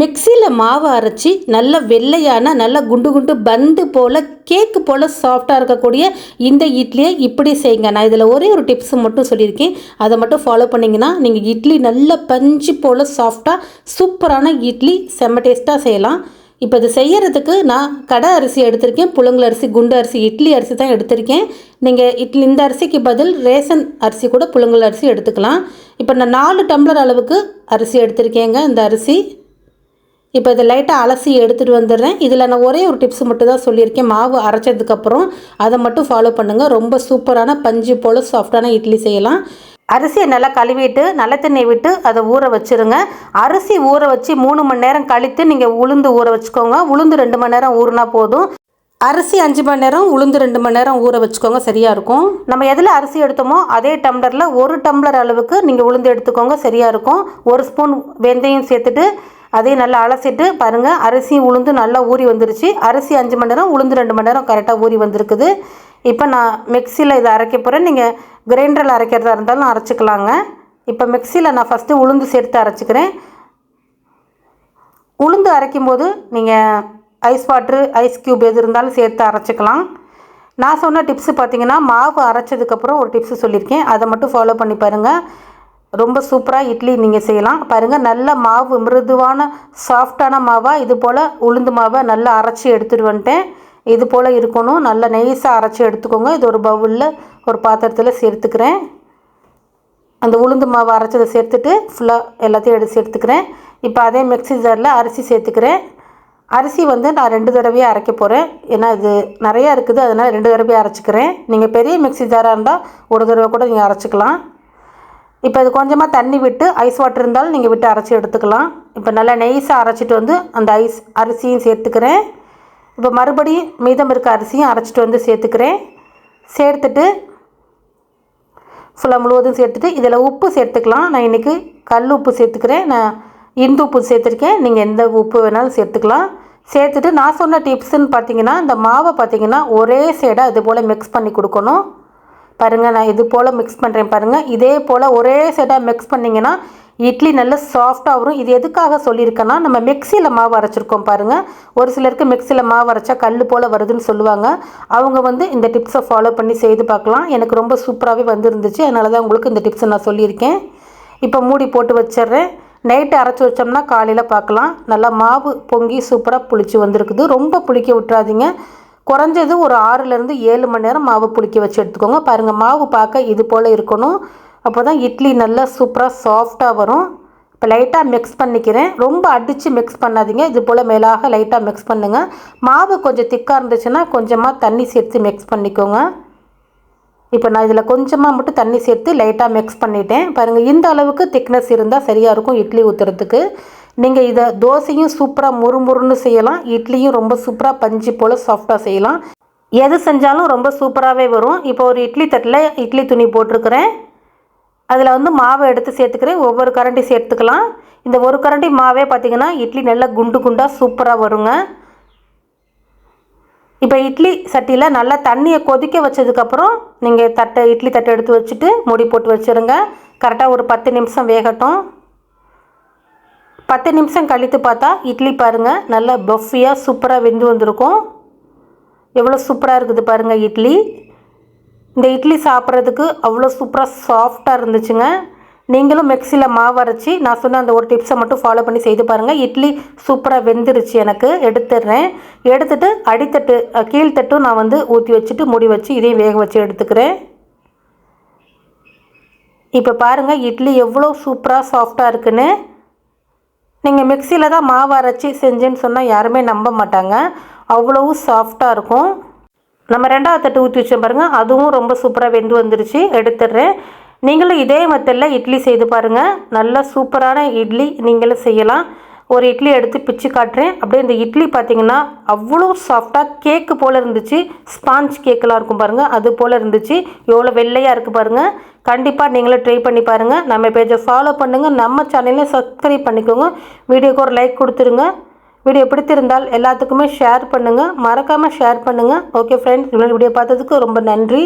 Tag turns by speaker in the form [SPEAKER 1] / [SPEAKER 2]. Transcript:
[SPEAKER 1] மிக்சியில் மாவு அரைச்சி நல்ல வெள்ளையான நல்ல குண்டு குண்டு பந்து போல் கேக்கு போல் சாஃப்டாக இருக்கக்கூடிய இந்த இட்லியை இப்படி செய்யுங்க. நான் இதில் ஒரே ஒரு டிப்ஸ் மட்டும் சொல்லியிருக்கேன். அதை மட்டும் ஃபாலோ பண்ணிங்கன்னா நீங்கள் இட்லி நல்ல பஞ்சு போல் சாஃப்டாக சூப்பரான இட்லி செம்ம டேஸ்ட்டாக செய்யலாம். இப்போ இது செய்யறதுக்கு நான் கடை அரிசி எடுத்திருக்கேன் புழுங்கல் அரிசி குண்டு அரிசி இட்லி அரிசி தான் எடுத்திருக்கேன். நீங்கள் இட்லி இந்த அரிசிக்கு பதில் ரேஷன் அரிசி கூட புழுங்கல் அரிசி எடுத்துக்கலாம். இப்போ நான் நாலு டம்ளர் அளவுக்கு அரிசி எடுத்திருக்கேங்க இந்த அரிசி. இப்போ இதை லைட்டாக அலசி எடுத்துகிட்டு வந்துடுறேன். இதில் நான் ஒரே ஒரு டிப்ஸ் மட்டும் தான் சொல்லியிருக்கேன். மாவு அரைச்சதுக்கப்புறம் அதை மட்டும் ஃபாலோ பண்ணுங்கள் ரொம்ப சூப்பரான பஞ்சு போல் சாஃப்டான இட்லி செய்யலாம். அரிசியை நல்லா கழுவிட்டு நல்ல தண்ணி விட்டு அதை ஊற வச்சுருங்க. அரிசி ஊற வச்சு மூணு மணி நேரம் கழித்து நீங்கள் உளுந்து ஊற வச்சுக்கோங்க. உளுந்து ரெண்டு மணி நேரம் ஊறினா போதும். அரிசி அஞ்சு மணி நேரம் உளுந்து ரெண்டு மணி நேரம் ஊற வச்சுக்கோங்க. சரியாக இருக்கும். நம்ம எதில் அரிசி எடுத்தோமோ அதே டம்ளரில் ஒரு டம்ளர் அளவுக்கு நீங்கள் உளுந்து எடுத்துக்கோங்க. சரியாக இருக்கும். ஒரு ஸ்பூன் வெந்தயம் சேர்த்துட்டு அதையும் நல்லா அலசிட்டு பாருங்கள் அரிசியும் உளுந்து நல்லா ஊறி வந்துருச்சு. அரிசி அஞ்சு மணி நேரம் உளுந்து ரெண்டு மணி நேரம் கரெக்டாக ஊறி வந்திருக்குது. இப்போ நான் மிக்சியில் இதை அரைக்க போகிறேன் நீங்கள் கிரைண்டரில் அரைக்கிறதா இருந்தாலும் அரைச்சிக்கலாங்க. இப்போ மிக்சியில் நான் ஃபஸ்ட்டு உளுந்து சேர்த்து அரைச்சிக்கிறேன். உளுந்து அரைக்கும்போது நீங்கள் ஐஸ் வாட்ரு ஐஸ் க்யூப் எது இருந்தாலும் சேர்த்து அரைச்சிக்கலாம். நான் சொன்ன டிப்ஸு பார்த்தீங்கன்னா மாவு அரைச்சதுக்கப்புறம் ஒரு டிப்ஸு சொல்லியிருக்கேன். அதை மட்டும் ஃபாலோ பண்ணி பாருங்கள் ரொம்ப சூப்பராக இட்லி நீங்கள் செய்யலாம். பாருங்கள் நல்ல மாவு மிருதுவான சாஃப்டான மாவாக இது போல் உளுந்து மாவை நல்லா அரைச்சி எடுத்துகிட்டு வந்துட்டேன். இது போல் இருக்கணும். நல்லா நெய்ஸாக அரைச்சி எடுத்துக்கோங்க. இது ஒரு பவுலில் ஒரு பாத்திரத்தில் சேர்த்துக்கிறேன். அந்த உளுந்து மாவு அரைச்சதை சேர்த்துட்டு ஃபுல்லாக எல்லாத்தையும் எடுத்து சேர்த்துக்கிறேன். இப்போ அதே மிக்ஸி ஜாரில் அரிசி சேர்த்துக்கிறேன். அரிசி வந்து நான் ரெண்டு தடவையாக அரைக்க போகிறேன் ஏன்னா இது நிறையா இருக்குது. அதனால் ரெண்டு தடவையாக அரைச்சிக்கிறேன். நீங்கள் பெரிய மிக்ஸி ஜாராக இருந்தால் ஒரு தடவை கூட நீங்கள் அரைச்சிக்கலாம். இப்போ இது கொஞ்சமாக தண்ணி விட்டு ஐஸ் வாட்டர் இருந்தாலும் நீங்கள் விட்டு அரைச்சி எடுத்துக்கலாம். இப்போ நல்லா நெய்ஸாக அரைச்சிட்டு வந்து அந்த ஐஸ் அரிசியும் சேர்த்துக்கிறேன். இப்போ மறுபடியும் மீதம் இருக்க அரிசியும் அரைச்சிட்டு வந்து சேர்த்துக்கிறேன். சேர்த்துட்டு ஃபுல்லாக முழுவதும் சேர்த்துட்டு இதில் உப்பு சேர்த்துக்கலாம். நான் இன்றைக்கி கல் உப்பு சேர்த்துக்கிறேன். நான் இந்து உப்பு சேர்த்துருக்கேன். நீங்கள் எந்த உப்பு வேணாலும் சேர்த்துக்கலாம். சேர்த்துட்டு நான் சொன்ன டிப்ஸுன்னு பார்த்தீங்கன்னா இந்த மாவை பார்த்தீங்கன்னா ஒரே சைடாக இது போல் மிக்ஸ் பண்ணி கொடுக்கணும். பாருங்கள் நான் இது போல் மிக்ஸ் பண்ணுறேன் பாருங்கள் இதே போல் ஒரே சைடாக மிக்ஸ் பண்ணிங்கன்னா இட்லி நல்லா சாஃப்டாக வரும். இது எதுக்காக சொல்லியிருக்கேன்னா நம்ம மிக்சியில் மாவு அரைச்சிருக்கோம் பாருங்கள் ஒரு சிலருக்கு மிக்சியில் மாவு அரைச்சா கல் போல் வருதுன்னு சொல்லுவாங்க. அவங்க வந்து இந்த டிப்ஸை ஃபாலோ பண்ணி செய்து பார்க்கலாம். எனக்கு ரொம்ப சூப்பராகவே வந்துருந்துச்சு. அதனால தான் உங்களுக்கு இந்த டிப்ஸை நான் சொல்லியிருக்கேன். இப்போ மூடி போட்டு வச்சிடுறேன். நைட்டு அரைச்சி வச்சோம்னா காலையில் பார்க்கலாம். நல்லா மாவு பொங்கி சூப்பராக புளிச்சு வந்திருக்குது. ரொம்ப புளிக்க விட்டுறாதீங்க. குறைஞ்சது ஒரு ஆறுலேருந்து ஏழு மணி நேரம் மாவு புளிக்க வச்சு எடுத்துக்கோங்க. பாருங்கள் மாவு பார்க்க இது போல் இருக்கணும். அப்போ தான் இட்லி நல்லா சூப்பராக சாஃப்டாக வரும். இப்போ லைட்டாக மிக்ஸ் பண்ணிக்கிறேன். ரொம்ப அடித்து மிக்ஸ் பண்ணாதீங்க. இது போல் மேலாக லைட்டாக மிக்ஸ் பண்ணுங்கள் மாவு கொஞ்சம் திக்காக இருந்துச்சுன்னா கொஞ்சமாக தண்ணி சேர்த்து மிக்ஸ் பண்ணிக்கோங்க. இப்போ நான் இதில் கொஞ்சமாக மட்டும் தண்ணி சேர்த்து லைட்டாக மிக்ஸ் பண்ணிட்டேன். பாருங்கள் இந்த அளவுக்கு திக்னஸ் இருந்தால் சரியாக இருக்கும் இட்லி ஊற்றுறதுக்கு நீங்கள் இதை தோசையும் சூப்பராக முறுமுறுன்னு செய்யலாம். இட்லியும் ரொம்ப சூப்பராக பஞ்சு போல் சாஃப்டாக செய்யலாம். எது செஞ்சாலும் ரொம்ப சூப்பராகவே வரும். இப்போ ஒரு இட்லி தட்டில் இட்லி துணி போட்டிருக்கிறேன். அதில் வந்து மாவை எடுத்து சேர்த்துக்கிறேன். ஒவ்வொரு கரண்டி சேர்த்துக்கலாம். இந்த ஒரு கரண்டி மாவே பார்த்திங்கன்னா இட்லி நல்லா குண்டு குண்டாக சூப்பராக வருங்க. இப்போ இட்லி சட்டியில் நல்லா தண்ணியை கொதிக்க வச்சதுக்கப்புறம் நீங்கள் தட்டை இட்லி தட்டை எடுத்து வச்சுட்டு மூடி போட்டு வச்சுருங்க. கரெக்டாக ஒரு பத்து நிமிஷம் வேகட்டும். பத்து நிமிஷம் கழித்து பார்த்தா இட்லி பாருங்கள் நல்லா பஃபியாக சூப்பராக வெந்து வந்திருக்கும். எவ்வளோ சூப்பராக இருக்குது பாருங்கள் இட்லி. இந்த இட்லி சாப்பிட்றதுக்கு அவ்வளோ சூப்பராக சாஃப்டாக இருந்துச்சுங்க. நீங்களும் மிக்சியில் மாவு அரைச்சி நான் சொன்ன அந்த ஒரு டிப்ஸை மட்டும் ஃபாலோ பண்ணி செய்து பாருங்கள் இட்லி சூப்பராக வெந்துருச்சு எனக்கு எடுத்துடுறேன். எடுத்துட்டு அடித்தட்டு கீழ்த்தட்டும் நான் வந்து ஊற்றி வச்சுட்டு முடி வச்சு இதையும் வேக வச்சு எடுத்துக்கிறேன். இப்போ பாருங்கள் இட்லி எவ்வளோ சூப்பராக சாஃப்டாக இருக்குன்னு. நீங்கள் மிக்சியில் தான் மாவு அரைச்சி செஞ்சேன்னு சொன்னால் யாருமே நம்ப மாட்டாங்க. அவ்வளவு சாஃப்டாக இருக்கும். நம்ம ரெண்டாவது தட்டு ஊற்றி வச்சோம் பாருங்கள் அதுவும் ரொம்ப சூப்பராக வெந்து வந்துருச்சு. எடுத்துடுறேன். நீங்களும் இதே மெத்தடில் இட்லி செய்து பாருங்கள் நல்லா சூப்பரான இட்லி நீங்களும் செய்யலாம். ஒரு இட்லி எடுத்து பிச்சு காட்டுறேன். அப்படியே இந்த இட்லி பார்த்தீங்கன்னா அவ்வளோ சாஃப்டாக கேக்கு போல் இருந்துச்சு. ஸ்பாஞ்ச் கேக்கெலாம் இருக்கும் பாருங்கள் அது போல் இருந்துச்சு. எவ்வளோ வெள்ளையாக இருக்குது பாருங்கள் கண்டிப்பாக நீங்களும் ட்ரை பண்ணி பாருங்கள் நம்ம பேஜை ஃபாலோ பண்ணுங்கள் நம்ம சேனலையும் சப்ஸ்கிரைப் பண்ணிக்கோங்க. வீடியோக்கு ஒரு லைக் கொடுத்துருங்க. வீடியோ பிடித்திருந்தால் எல்லாத்துக்குமே ஷேர் பண்ணுங்கள் மறக்காமல் ஷேர் பண்ணுங்கள் ஓகே ஃப்ரெண்ட்ஸ் இவ்வளோ வீடியோ பார்த்ததுக்கு ரொம்ப நன்றி.